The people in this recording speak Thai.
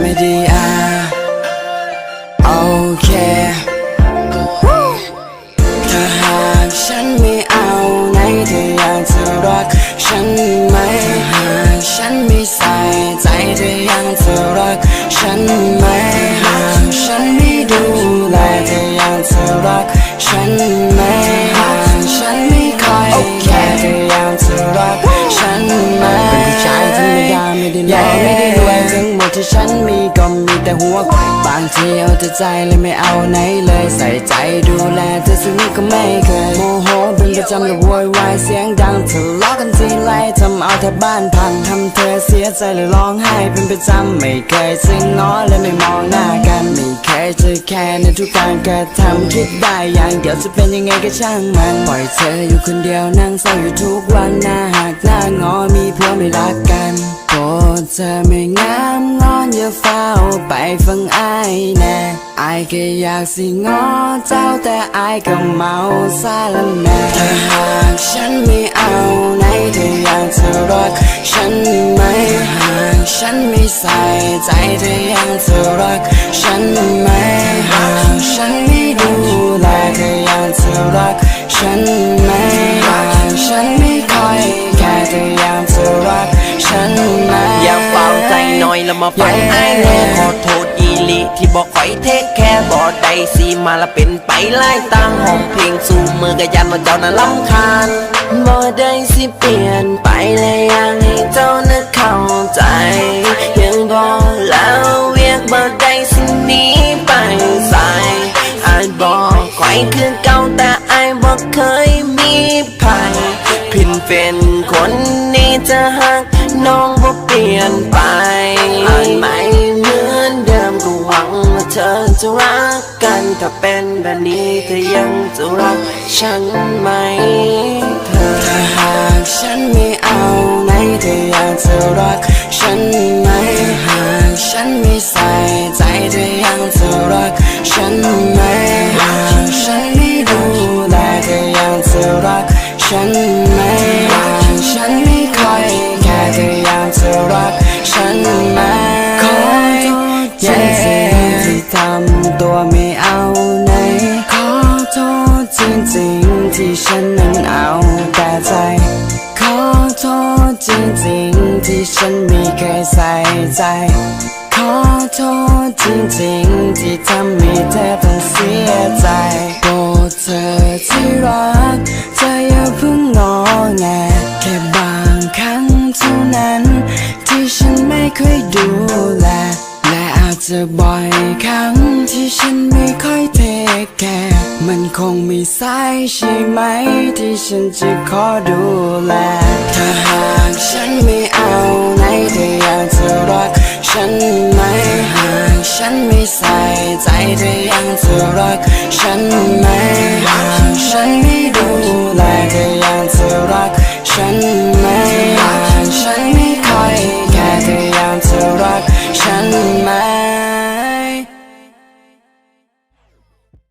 ไม่ดีอะโอเคถ้าหากฉันไม่เอาไหนเธออยากจะรักฉันไหมหากฉันไม่ใส่ใจเธอยังจะรักฉันไหมหากฉันไม่ดูแลเธอยังจะรักฉันไหมหากฉันไม่คอยแค่เธอยังจะรักฉันไหมเป็นผู้ชายธรรมดาไม่ได้หล่อไม่ได้รว ที่ฉันมีก็มีแต่หัวบางทีเอาแต่ใจเลยไม่เอาไหนเลยใส่ใจดูแลเธอสิ่งนี้ก็ไม่เคยโมโหเป็นประจำเลยโวยวายเสียงดังทะเลาะกันทีไรทำเอาแทบบ้านพังทำเธอเสียใจเลยร้องไห้เป็นประจำไม่เคยซึ้งง้อและไม่มองหน้ากันไม่เคยจะแค่ในทุกการกระทำคิดได้อย่างเดียวจะเป็นยังไงก็ช่างมันปล่อยเธออยู่คนเดียวนั่งเศร้าอยู่ทุกวันหน้าหักหน้างอมีผัวไม่รัก เธอไม่งามงอนอย่าเฝ้าไปฟังอายแน่อายก็อยากสิงอเจ้าแต่อายก็เมาซาละแน่ถ้าหากฉันไม่เอาไหนเธออยากจะรักฉันไหมหากฉันไม่ใส่ใจเธออยังจะรักฉันไหมหากฉันไม่ดูแลเธออยังจะรักฉันไหม มาฟังไอ้ายแน่ขอโทษอีลีที่บอกคอยเทคแค่บอกได้สิมาละเป็นไปไล่ตางห้องเพลงสู่มือก็ยันว่าเจ้าน่ะลำคาญบ่ได้สิเปลี่ยนไปเลยอยากให้เจ้าน่ะเข้าใจยังบอกแล้วเวียกบ่ได้สิหนีไปใส่อายบอกคอยคือเก่าแต่อายบ่เคยมีภัยพินเป็นคนนี้จะหักน้องบ่เปลี่ยน จะรักกันถ้าเป็นแบบนี้เธอยังจะรักฉันไหม เธอถ้าหากฉันไม่เอาไหนเธออยากจะรักฉันไหมหากฉันไม่ใส่ใจเธอยังจะรักฉันไหมหากฉันไม่ดูแลเธอยังจะรักฉันไหม ฉันไม่เคยใส่ใจ ขอโทษจริงๆ ที่ทำให้เธอต้องเสียใจโปรดเธอที่รัก เธออย่าเพิ่งงอแงแค่บางครั้งเท่านั้น ที่ฉันไม่เคยดูแล และอาจจะบ่อยครั้งที่ฉันไม่ค่อยเทคแคร์มันคงมีสายใช่ไหม ที่ฉันจะขอดูแล ถ้าหากฉันไม่ เอาไหนเธออยากจะรักฉันไหมหากฉันไม่ใส่ใจเธอยังจะรักฉันไหมหากฉันไม่